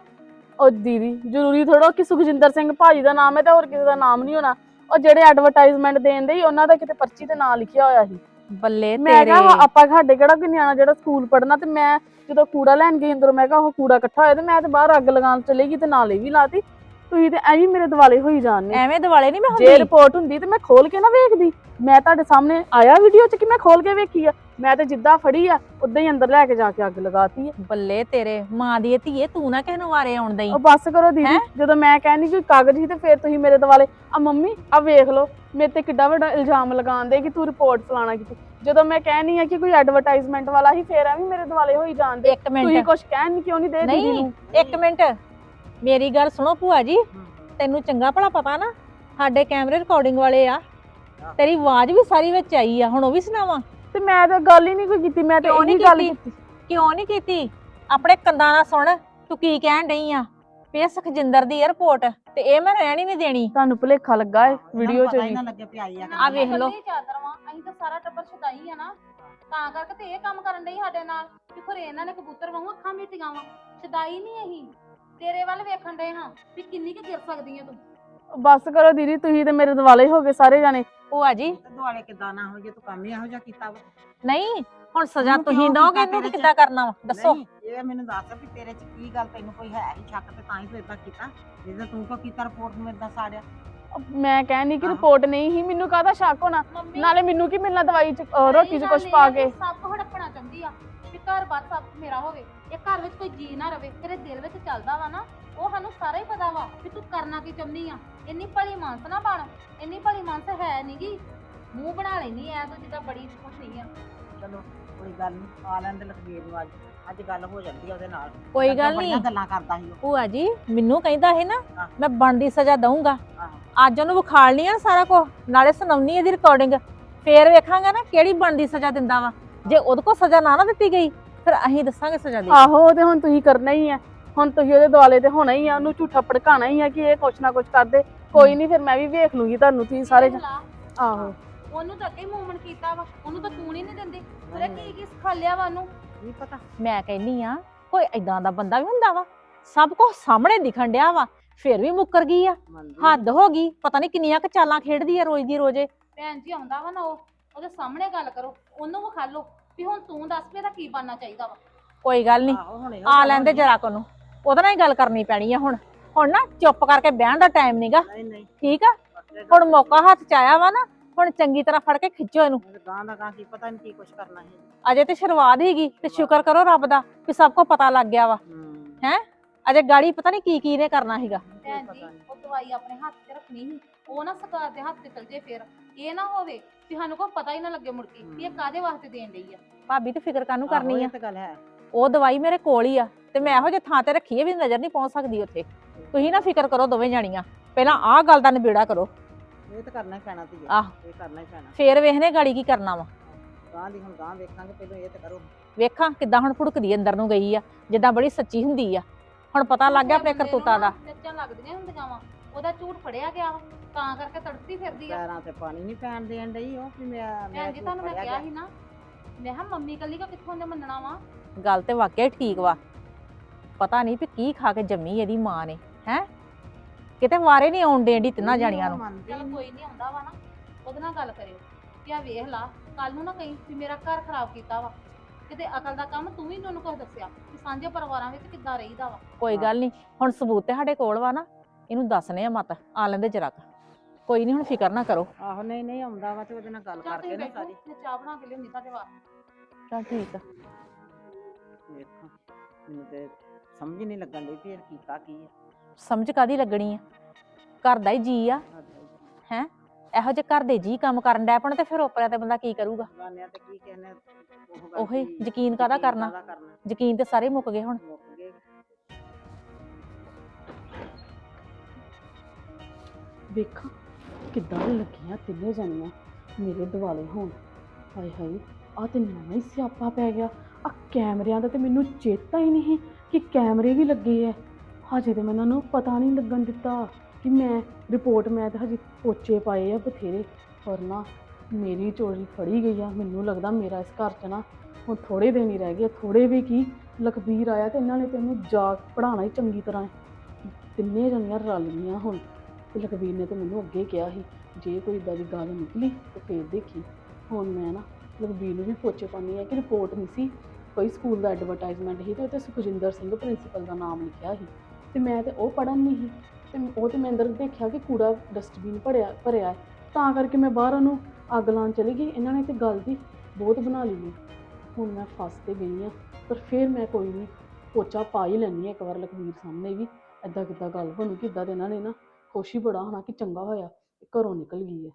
ਉਹ ਦੀਦੀ ਜ਼ਰੂਰੀ ਥੋੜਾ ਕਿ ਸੁਖਜਿੰਦਰ ਸਿੰਘ ਭਾਜੀ ਦਾ ਨਾਮ ਹੈ ਤੇ ਹੋਰ ਕਿਸੇ ਦਾ ਨਾਮ ਨਹੀਂ ਹੋਣਾ। ਉਹ ਜਿਹੜੇ ਐਡਵਰਟਾਈਜ਼ਮੈਂਟ ਦੇਣ ਦੇ ਉਹਨਾਂ ਦਾ ਕਿਤੇ ਪਰਚੀ ਤੇ ਨਾਂ ਲਿਖਿਆ ਹੋਇਆ ਸੀ। ਬੱਲੇ ਮੈਂ ਤੇਰੇ। ਕਿਹਾ ਆਪਾਂ ਸਾਡੇ ਕਿਹੜਾ ਕੋਈ ਨਿਆਣਾ ਜਿਹੜਾ ਸਕੂਲ ਪੜਨਾ ਤੇ ਮੈਂ ਜਦੋਂ ਕੂੜਾ ਲੈਣ ਗਈ ਅੰਦਰੋਂ ਮੈਂ ਕਿਹਾ ਉਹ ਕੂੜਾ ਇਕੱਠਾ ਹੋਇਆ ਤੇ ਮੈਂ ਤੇ ਬਾਹਰ ਅੱਗ ਲਗਾਉਣ ਚਲੇਗੀ ਤੇ ਨਾਲੇ ਵੀ ਲਾਤੀ। ਤੁਸੀਂ ਤੇ ਐਵੇਂ ਮੇਰੇ ਦਿਵਾਲੇ ਹੋਈ ਜਾਂਦੇ। ਐਵੇਂ ਦਿਵਾਲੇ ਨਹੀਂ ਮੈਂ ਜੇ ਹੁੰਦੀ ਰਿਪੋਰਟ ਹੁੰਦੀ ਤੇ ਮੈਂ ਖੋਲ ਕੇ ਨਾ ਵੇਖਦੀ। ਮੈਂ ਤੁਹਾਡੇ ਸਾਹਮਣੇ ਆਇਆ ਵੀਡੀਓ 'ਚ ਕਿ ਮੈਂ ਖੋਲ ਕੇ ਵੇਖੀ ਆ। ਮੈਂ ਤੇ ਜਿੱਦਾਂ ਫੜੀ ਆ ਉਦਾਂ ਹੀ ਅੰਦਰ ਲੈ ਕੇ ਜਾ ਕੇ ਅੱਗ ਲਗਾਤੀ ਆ। ਬੱਲੇ ਤੇਰੇ ਮਾਂ ਦੀ ਧੀਏ ਤੂੰ ਨਾ ਕਿਸੇ ਨੂੰ ਵਾਰੇ ਆਉਣ ਦਈ। ਉਹ ਬੱਸ ਕਰੋ ਦੀਦੀ। ਜਦੋਂ ਮੈਂ ਕਹਿੰਦੀ ਕੋਈ ਕਾਗਜ਼ ਸੀ ਤੇ ਫਿਰ ਤੁਸੀਂ ਮੇਰੇ ਦਿਵਾਲੇ। ਆ ਮੰਮੀ ਆ ਵੇਖ ਲਓ ਮੇਰੇ ਤੇ ਕਿੱਡਾ ਵੱਡਾ ਇਲਜ਼ਾਮ ਲਗਾਉਂਦੇ ਕਿ ਤੂੰ ਰਿਪੋਰਟ ਫਲਾਣਾ ਕੀਤੀ। ਜਦੋਂ ਮੈਂ ਕਹਿਨੀ ਆ ਕਿ ਕੋਈ ਐਡਵਰਟਾਈਜ਼ਮੈਂਟ ਵਾਲਾ ਹੀ ਫੇਰ ਐਵੇਂ ਮੇਰੇ ਦਿਵਾਲੇ ਹੋਈ ਜਾਂਦੇ। ਇੱਕ ਤੁਸੀਂ ਮਿੰਟ ਕੁਝ ਕਹਿਣ ਕਿਉਂ ਨਹੀਂ ਦੇ ਦੀਦੀ ਨਹੀਂ ਨੂੰ? ਇੱਕ ਮਿੰਟ। ਮੇਰੀ ਗੱਲ ਸੁਣੋ ਭੂਆ ਜੀ ਤੈਨੂੰ ਚੰਗਾ ਭਲਾ ਪਤਾ ਨਾ ਸਾਡੇ ਕੈਮਰੇ ਰਿਕਾਰਡਿੰਗ ਵਾਲੇ ਆ। ਤੇਰੀ ਆਵਾਜ਼ ਵੀ ਸਾਰੀ ਵਿੱਚ ਆਈ ਆ ਹੁਣ ਉਹ ਵੀ ਸੁਣਾਵਾਂ? ਤੇ ਮੈਂ ਤਾਂ ਗੱਲ ਹੀ ਨਹੀਂ ਕੋਈ ਕੀਤੀ ਮੈਂ ਤੇ ਕਿਉਂ ਗੱਲ ਕੀਤੀ? ਕੀਤੀ। ਕਿਉਂ ਨਹੀਂ ਕੀਤੀ? ਆਪਣੇ ਕੰਨਾਂ ਨਾਲ ਸੁਣ ਤੂੰ ਕੀ ਕਹਿਣ ਡਈ ਆ? ਇਹ ਸੁਖਜਿੰਦਰ ਦੀ 에ਅਰਪੋਰਟ ਤੇ ਇਹ ਮੈਂ ਰਹਿਣ ਹੀ ਨਹੀਂ ਦੇਣੀ। ਤੁਹਾਨੂੰ ਭੁਲੇਖਾ ਲੱਗਾ ਏ ਵੀਡੀਓ 'ਚ ਵੀ ਲੱਗੇ ਪਿਆਈ ਆ ਆ ਵੇਖ ਲਓ। ਅਸੀਂ ਤਾਂ ਸਾਰਾ ਟੱਬਰ ਛਦਾਈ ਆ ਨਾ। ਤਾਂ ਕਰਕੇ ਤੇ ਇਹ ਕੰਮ ਕਰਨ ਡਈ ਸਾਡੇ ਨਾਲ ਕਿ ਖਰੇ ਇਹਨਾਂ ਨੇ ਕਬੂਤਰ ਵਾਂਗੂ ਅੱਖਾਂ ਮੀਟੀਆਂ ਵਾਂ। ਛਦਾਈ ਨਹੀਂ ਅਸੀਂ। ਤੇਰੇ ਵੱਲ ਵੇਖਣ ਡਏ ਹਾਂ ਵੀ ਕਿੰਨੀ ਕੁ ਗਿਰ ਸਕਦੀ ਆ ਤੂੰ। ਬਸ ਕਰੋ ਦੀਦੀ ਤੁਸੀਂ ਤੇ ਮੇਰੇ ਦਿਵਾਲੇ ਹੋ ਗਏ ਸਾਰੇ ਜਾਣੇ। ਭੂਆ ਜੀ। ਦੁਆਲੇ ਕਿਦਾਂ ਨਾ ਹੋ ਜੇ ਤੂੰ ਕੰਮ ਹੀ ਇਹੋ ਜਿਹਾ ਕੀਤਾ ਵਾ। ਨਹੀਂ ਹੁਣ ਸਜ਼ਾ ਉਹਨੂੰ ਤੁਸੀਂ ਕਿਉਂ ਦੋਗੇ ਕੀਤਾ ਇਹਨੂੰ ਤੇ? ਕਿੱਦਾਂ ਕਰਨਾ ਵਾ? ਦੱਸੋ। ਨਹੀਂ ਇਹ ਮੈਨੂੰ ਦੱਸ ਵੀ ਤੇਰੇ ਚ ਕੀ ਗੱਲ ਤੈਨੂੰ ਕੋਈ ਹੈ ਹੀ ਸ਼ੱਕ ਤੇ ਤਾਂ ਹੀ ਤੂੰ ਇਦਾਂ ਕੀਤਾ। ਜਿੱਦਾਂ ਤੂੰ ਕਿਉਂ ਕੀਤਾ ਰਿਪੋਰਟ ਨੂੰ ਇਦਾਂ ਸਾੜਿਆ। ਮੈਂ ਕਹਿੰਨੀ ਕਿ ਆਹੋ। ਰਿਪੋਰਟ ਨਹੀਂ ਹੀ ਮੈਨੂੰ ਕਾਹਦਾ ਸ਼ੱਕ ਹੋਣਾ? ਮੰਮੀ। ਨਾਲੇ ਮੈਨੂੰ ਕੀ ਮਿਲਣਾ ਦਵਾਈ 'ਚ ਅਹ ਰੋਟੀ 'ਚ ਕੁਝ ਪਾ ਕੇ? ਸਭ ਹੜਪਣਾ ਚਾਹੁੰਦੀ ਆ ਵੀ ਘਰ ਬਾਰ ਸਭ ਮੇਰਾ ਹੋਵੇ। ਇਹ ਘਰ ਵਿੱਚ ਕੋਈ ਜੀ ਨਾ ਰਵੇ ਤੇਰੇ ਦਿਲ ਵਿੱਚ ਚੱਲਦਾ ਵਾ ਨਾ ਉਹ ਸਾਨੂੰ ਸਾਰਾ ਹੀ ਪਤਾ ਵਾ ਵੀ ਤੂੰ ਕਰਨਾ ਕੀ ਚਾਹੁੰਦੀ ਆ। ਇੰਨੀ ਭਲੀ ਮਾਨਸ ਨਾ ਬਣ ਇੰਨੀ ਭਲੀ ਮਾਨਸ ਹੈ ਨਹੀਂਗੀ ਮੂੰਹ ਬਣਾ ਲੈਣੀ ਐ ਤੂੰ ਜਿੱਦਾਂ ਬੜੀ ਖੁਸ਼ ਨਹੀਂ ਆ। ਚਲੋ ਕੋਈ ਗੱਲ ਨਹੀਂ ਆ ਲੈਂਦੇ ਲਖਬੀਰ ਨੂੰ ਅੱਜ। ਅੱਜ ਗੱਲ ਹੋ ਜਾਂਦੀ ਆ ਉਹਦੇ ਨਾਲ। ਕੋਈ ਗੱਲ ਬੜੀਆਂ ਨਹੀਂ ਗੱਲਾਂ ਕਰਦਾ ਸੀ ਉਹ। ਭੂਆ ਜੀ ਮੈਨੂੰ ਕਹਿੰਦਾ ਸੀ ਨਾ। ਮੈਂ ਬਣਦੀ ਸਜ਼ਾ ਦਊਂਗਾ। ਅੱਜ ਉਹਨੂੰ ਵਿਖਾਲਣੀ ਆ ਸਾਰਾ ਕੁਝ ਨਾਲੇ ਸੁਣਾਉਣੀ ਇਹਦੀ ਰਿਕਾਰਡਿੰਗ ਫੇਰ ਵੇਖਾਂਗੇ ਨਾ ਕਿਹੜੀ ਬਣਦੀ ਸਜ਼ਾ ਦਿੰਦਾ ਵਾ। ਜੇ ਉਹਦੇ ਕੋਲ ਸਜ਼ਾ ਨਾ ਨਾ ਦਿੱਤੀ ਗਈ ਫਿਰ ਅਸੀਂ ਦੱਸਾਂਗੇ ਸਜ਼ਾ ਦੇ ਆਹੋ ਤੇ ਹੁਣ ਤੁਸੀਂ ਕਰਨਾ ਹੀ ਆ। ਹੁਣ ਤੁਸੀਂ ਉਹਦੇ ਦੁਆਲੇ ਤੇ ਹੋਣਾ ਹੀ ਆ ਉਹਨੂੰ ਝੂਠਾ ਭੜਕਾਣਾ ਹੀ ਆ ਕਿ ਇਹ ਕੁਛ ਨਾ ਕੁਛ ਕਰਦੇ। ਕੋਈ ਨਹੀਂ ਫਿਰ ਮੈਂ ਵੀ ਵੇਖ ਲੂੰਗੀ ਤੁਹਾਨੂੰ ਤੁਸੀਂ ਸਾਰੇ ਜਣ- ਆਹੋ। ਉਹਨੂੰ ਤਾਂ ਅੱਗੇ ਮੂਵਮੈਂਟ ਕੀਤਾ ਵਾ ਉਹਨੂੰ ਤਾਂ ਤੂੰ ਨਹੀਂ ਦਿੰਦੀ। ਉਹਨੇ ਕੀ ਕੀ ਸਿਖਾਲਿਆ ਵਾ ਉਹਨੂੰ? ਨਹੀਂ ਪਤਾ। ਮੈਂ ਕਹਿੰਨੀ ਆ ਕੋਈ ਐਦਾਂ ਦਾ ਬੰਦਾ ਵੀ ਹੁੰਦਾ ਵਾ। ਸਭ ਕੁਝ ਸਾਹਮਣੇ ਦਿਖਣ ਡਿਆ ਵਾ ਫਿਰ ਵੀ ਮੁੱਕਰ ਗਈ ਆ। ਹੱਦ ਹੋ ਗਈ ਪਤਾ ਨਹੀਂ ਕਿੰਨੀਆਂ ਕੁ ਚਾਲਾਂ ਖੇਡਦੀ ਆ ਰੋਜ਼ ਦੀ ਰੋਜ਼ੇ। ਭੈਣ ਜੀ ਆਉਂਦਾ ਵਾ ਨਾ ਉਹ ਉਹਦੇ ਸਾਹਮਣੇ ਗੱਲ ਕਰੋ ਉਹਨੂੰ ਵਿਖਾ ਲਓ। ਵੀ ਹੁਣ ਤੂੰ ਦੱਸ ਵੀ ਇਹਦਾ ਕੀ ਬਣਨਾ ਚਾਹੀਦਾ ਵਾ? ਕੋਈ ਗੱਲ ਨਹੀਂ। ਆਹੋ ਹੁਣ ਇਹੋ ਆ ਲੈਂਦੇ। ਜਰਾ ਕੋ ਨੂੰ ਉਹਦੇ ਨਾਲ ਹੀ ਗੱਲ ਕਰਨੀ ਪੈਣੀ ਆ ਹੁਣ। ਹੁਣ ਨਾ ਚੁੱਪ ਕਰਕੇ ਬਹਿਣ ਦਾ ਟਾਈਮ ਨਹੀਂਗਾ ਨਹੀਂ ਨਹੀਂ। ਠੀਕ ਆ? ਹੁਣ ਮੌਕਾ ਹੱਥ ਚ ਆਇਆ ਵਾ ਨਾ ਹੁਣ ਚੰਗੀ ਤਰ੍ਹਾਂ ਫੜ ਕੇ ਖਿੱਚੋ ਇਹਨੂੰ। ਗਾਂ ਦਾ ਗਾਂ ਕੀ ਪਤਾ ਨਹੀਂ ਕੀ ਕੁਛ ਕਰਨਾ ਹੈ ਅਜੇ ਤੇ ਸ਼ੁਰੂਆਤ ਹੀਗੀ ਤੇ ਸ਼ੁਕਰ ਕਰੋ ਰੱਬ ਦਾ ਕਿ ਸਭ ਕੋ ਪਤਾ ਲੱਗ ਗਿਆ ਵਾ। ਹੂੰ। ਅਜੇ ਗਾੜੀ ਪਤਾ ਨਹੀਂ ਕੀ ਕੀ ਨੇ ਕਰਨਾ ਸੀਗਾ। ਭੈਣ ਜੀ ਉਹ ਦਵਾਈ ਆਪਣੇ ਹੱਥ 'ਚ ਰੱਖਣੀ ਸੀ ਉਹ ਨਾ ਸਰਕਾਰ ਦੇ ਹੱਥ 'ਤੇ ਚਲ ਜੇ ਫਿਰ ਇਹ ਨਾ ਹੋਵੇ ਵੀ ਸਾਨੂੰ ਕੋਈ ਪਤਾ ਹੀ ਨਾ ਲੱਗੇ ਮੁੜ ਕੇ ਵੀ ਇਹ ਕਾਦੇ ਵਾਸਤੇ ਦੇਣ ਡਈ ਆ। ਭਾਬੀ ਤੇ ਫਿਕਰ ਕਾਹਨੂੰ ਕਰਨੀ ਆ? ਇਹ ਤਾਂ ਗੱਲ ਹੈ। ਉਹ ਦਵਾਈ ਮੇਰੇ ਕੋਲ ਹੀ ਆ ਤੇ ਮੈਂ ਇਹੋ ਜਿਹੇ ਥਾਂ ਤੇ ਰੱਖੀ ਹੈ ਵੀ ਨਜ਼ਰ ਨਹੀਂ ਪਹੁੰਚ ਸਕਦੀ ਉੱਥੇ। ਤੁਸੀਂ ਨਾ ਫਿਕਰ ਕਰੋ ਦੋਵੇਂ ਜਾਣੀਆਂ ਪਹਿਲਾਂ ਆਹ ਗੱਲ ਦਾ ਨਿਬੇੜਾ ਕਰੋ। ਇਹ ਤਾਂ ਕਰਨਾ ਹੀ ਪੈਣਾ ਤੀ ਆਹ। ਇਹ ਕਰਨਾ ਹੀ ਪੈਣਾ। ਫੇਰ ਵੇਖਨੇ ਗਾੜੀ ਕੀ ਕਰਨਾ ਵਾ। ਗਾਂ ਦੀ ਹੁਣ ਗਾਂ ਵੇਖਾਂਗੇ ਪਹਿਲਾਂ ਇਹ ਤਾਂ ਕਰੋ। ਵੇਖਾਂ ਕਿੱਦਾਂ ਹੁਣ ਭੁੜਕਦੀ ਅੰਦਰ ਨੂੰ ਗਈ ਆ ਜਿੱਦਾਂ ਬੜੀ ਸੱਚੀ ਹੁੰਦੀ ਆ। ਹੁਣ ਪਤਾ ਲੱਗ ਗਿਆ ਆਪਣੇ ਕਰਤੂਤਾਂ ਦਾ। ਮਿਰਚਾਂ ਲੱਗਦੀਆਂ ਹੁੰਦੀਆਂ ਵਾ। ਉਹਦਾ ਝੂਠ ਫੜਿਆ ਗਿਆ ਵਾ ਤਾਂ ਕਰਕੇ ਤੜਪਦੀ ਫਿਰਦੀ ਆ। ਪੈਰਾਂ ਤੇ ਪਾਣੀ ਨਹੀਂ ਪੈਣ ਦੇਣ ਡਈ ਉਹ ਵੀ ਮੈਂ ਮੈਂ ਭੈਣ ਜੀ ਤੁਹਾਨੂੰ ਮੈਂ ਕਿਹਾ ਸੀ ਨਾ ਮੈਂ ਕਿਹਾ ਮੰਮੀ ਕੱਲੀ ਕਾ ਕਿੱਥੋਂ ਨੇ ਮੰਨਣਾ ਵਾ? ਗੱਲ ਤੇ ਵਾਕਿਆ ਹੀ ਠੀਕ ਵਾ। ਪਤਾ ਨਹੀਂ ਵੀ ਕੀ ਖਾ ਕੇ ਜੰਮੀ ਇਹਦੀ ਮਾਂ ਨੇ ਹੈ? ਕਿਤੇ ਵਾਰੇ ਨਹੀਂ ਆਉਣ ਦੇਣ ਦੀ ਤਿੰਨਾਂ ਜਾਣੀਆਂ ਨੂੰ। ਚੱਲ ਕੋਈ ਨਹੀਂ ਆਉਂਦਾ ਵਾ ਨਾ ਉਹਦੇ ਨਾਲ ਗੱਲ ਕਰਿਓ। ਕਿ ਆ ਵੇਖ ਲਾ ਕੱਲ ਨੂੰ ਨਾ ਕਹੀਂ ਵੀ ਮੇਰਾ ਘਰ ਖਰਾਬ ਕੀਤਾ ਵਾ। ਕਿਤੇ ਅਕਲ ਦਾ ਕੰਮ ਤੂੰ ਵੀ ਉਹਨੂੰ ਕੁਝ ਦੱਸਿਆ ਕਿ ਸਾਂਝੇ ਪਰਿਵਾਰਾਂ ਵਿੱਚ ਕਿੱਦਾਂ ਰਹੀਦਾ ਵਾ। ਕੋਈ ਗੱਲ ਨਹੀਂ ਹੁਣ ਸਬੂਤ ਤੇ ਸਾਡੇ ਕੋਲ ਵਾ ਨਾ ਇਹਨੂੰ ਦੱਸਨੇ ਆ ਮਤ ਆ ਲੈਂਦੇ ਜਰਾ ਕੋਈ ਨਹੀਂ ਹੁਣ ਫਿਕਰ ਨਾ ਕਰੋ। ਆਹੋ ਨਹੀਂ ਨਹੀਂ ਆਉਂਦਾ ਵਾ ਤੇ ਉਹਦੇ ਨਾਲ ਗੱਲ ਚੱਲ ਕਰਕੇ ਨਾ ਬੈਠੋ ਸਾਰੀ। ਮੈਂ ਚਾਹ ਬਣਾ ਕੇ ਲਿਆਉਂਦੀ ਤੁਹਾਡੇ ਵਾਸਤੇ। ਚਲ ਠੀਕ ਆ। ਵੇਖਾਂ ਮੈਨੂੰ ਤੇ ਸਮਝ ਨਹੀਂ ਲੱਗਣ ਡਈ ਵੀ ਇਹ ਕੀਤਾ ਕੀ ਆ। ਸਮਝ ਕਾਦੀ ਲੱਗਣੀ ਆ? ਘਰ ਦਾ ਹੀ ਜੀ ਆ। ਹੀ? ਇਹੋ ਜਿਹੇ ਘਰ ਦੇ ਜੀ ਕੰਮ ਕਰਨ ਡੈ ਪਣ ਤੇ ਫਿਰ ਉਪਰਿਆ ਤੇ ਬੰਦਾ ਕੀ ਕਰੂਗਾ? ਗਾਨਿਆਂ ਤੇ ਕੀ ਕਹਿੰਦੇ ਉਹ ਗੱਲ ਉਹੀ ਵੀ ਯਕੀਨ ਕਾਹਦਾ ਕਰਨਾ? ਕਾਹਦਾ ਕਰਨਾ? ਯਕੀਨ ਤੇ ਸਾਰੇ ਮੁੱਕ ਗਏ ਹੁਣ। ਮੁੱਕ ਗਏ। ਵੇਖਾਂ ਕਿੱਦਾਂ ਲੱਗੀਆਂ ਤਿੰਨੇ ਜਾਣੀਆਂ ਮੇਰੇ ਦਿਵਾਲੇ ਹੋਣ। ਹਾਏ ਹਾਏ ਆ ਤੇ ਨਵਾਂ ਹੀ ਸਿਆਪਾ ਪੈ ਗਿਆ। ਆ ਕੈਮਰਿਆਂ ਦਾ ਤੇ ਮੈਨੂੰ ਚੇਤਾ ਹੀ ਨਹੀਂ ਕਿ ਕੈਮਰੇ ਵੀ ਲੱਗੇ ਐ। ਹਜੇ ਤੇ ਮੈਂ ਇਹਨਾਂ ਨੂੰ ਪਤਾ ਨਹੀਂ ਲੱਗਣ ਦਿੱਤਾ। ਕਿ ਮੈਂ ਰਿਪੋਰਟ ਮੈਂ ਤਾਂ ਹਜੇ ਪੋਚੇ ਪਾਏ ਆ ਬਥੇਰੇ, ਪਰ ਨਾ ਮੇਰੀ ਚੋਰੀ ਫੜੀ ਗਈ ਆ। ਮੈਨੂੰ ਲੱਗਦਾ ਮੇਰਾ ਇਸ ਘਰ 'ਚ ਨਾ ਹੁਣ ਥੋੜੇ ਦਿਨ ਹੀ ਰਹਿ ਗਏ ਥੋੜੇ ਵੀ ਕੀ ਲਖਬੀਰ ਆਇਆ ਤੇ ਇਹਨਾਂ ਨੇ ਤੈਨੂੰ ਜਾ ਪੜਾਉਣਾ ਹੀ ਚੰਗੀ ਤਰ੍ਹਾਂ ਤਿੰਨੇ ਜਣੀਆਂ ਰਲ ਗਈਆਂ ਹੁਣ ਤੇ ਲਖਬੀਰ ਨੇ ਤੇ ਮੈਨੂੰ ਅੱਗੇ ਕਿਹਾ ਸੀ, ਜੇ ਕੋਈ ਇਦਾਂ ਦੀ ਗੱਲ ਨਿਕਲੀ ਤੇ ਫੇਰ ਦੇਖੀ। ਹੁਣ ਮੈਂ ਨਾ ਲਖਬੀਰ ਨੂੰ ਵੀ ਪੋਚੇ ਪਾਉਂਦੀ ਆ ਕਿ ਰਿਪੋਰਟ ਨਹੀਂ ਸੀ। ਕੋਈ ਸਕੂਲ ਦਾ ਐਡਵਰਟਾਈਜ਼ਮੈਂਟ ਸੀ ਤੇ ਉੱਤੇ ਸੁਖਜਿੰਦਰ ਸਿੰਘ ਪ੍ਰਿੰਸੀਪਲ ਦਾ ਨਾਮ ਲਿਖਿਆ ਸੀ। ਤੇ ਮੈਂ ਤੇ ਉਹ ਪੜਨ ਨਹੀਂ ਸੀ। ਤੇ ਉਹ ਤੇ ਮੈਂ ਅੰਦਰ ਦੇਖਿਆ ਕਿ ਕੂੜਾ ਡਸਟਬਿਨ ਭਰਿਆ ਭਰਿਆ ਹੈ। ਤਾਂ ਕਰਕੇ ਮੈਂ ਬਾਹਰ ਉਹਨੂੰ ਅੱਗ ਲਾਉਣ ਚਲੀ ਗਈ ਇਹਨਾਂ ਨੇ ਤੇ ਗੱਲ ਦੀ ਬਹੁਤ ਬਣਾ ਲਈ ਹੈ। ਹੁਣ ਮੈਂ ਫਸ ਤੇ ਗਈ ਆ ਪਰ ਫਿਰ ਮੈਂ ਕੋਈ ਨਹੀਂ ਪੋਚਾ ਪਾ ਹੀ ਲੈਣੀ ਇੱਕ ਵਾਰ ਲਖਬੀਰ ਸਾਹਮਣੇ ਵੀ ਐਦਾਂ ਕਿੱਦਾਂ ਗੱਲ ਬਣੂ, ਕਿੱਦਾਂ ਦੇ ਇਹਨਾਂ ਨੇ ਨਾ ਖੁਸ਼ ਹੀ ਬੜਾ ਹੋਣਾ ਕਿ ਚੰਗਾ ਹੋਇਆ ਕਿ ਘਰੋਂ ਨਿਕਲ ਗਈ ਹੈ